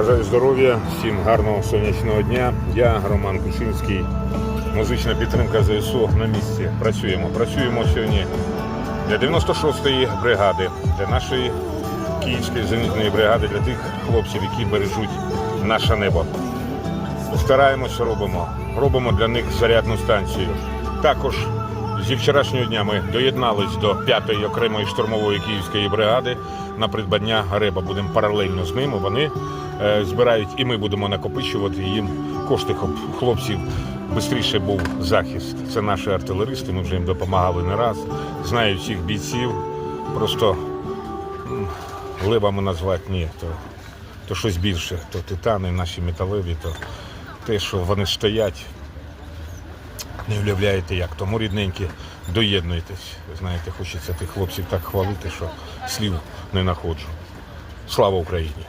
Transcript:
Бажаю здоров'я, всім гарного сонячного дня. Я Роман Кучинський. Музична підтримка ЗСУ на місці. Працюємо. Працюємо сьогодні для 96-ї бригади, для нашої київської зенітної бригади, для тих хлопців, які бережуть наше небо. Стараємося, робимо. Робимо для них зарядну станцію. Також зі вчорашнього дня ми доєднались до 5-ї окремої штурмової київської бригади на придбання реба. Будемо паралельно з ними. Вони е, збирають і ми будемо накопичувати їм кошти, хлопців швидше був захист. Це наші артилеристи. Ми вже їм допомагали не раз. Знаю всіх бійців. Просто м, назвати ні. То, то щось більше. То титани, наші металеві, то те, що вони стоять. Не уявляєте як. Тому рідненькі, доєднуйтесь. Знаєте, хочеться тих хлопців так хвалити, що слів не знаходжу. Слава Україні!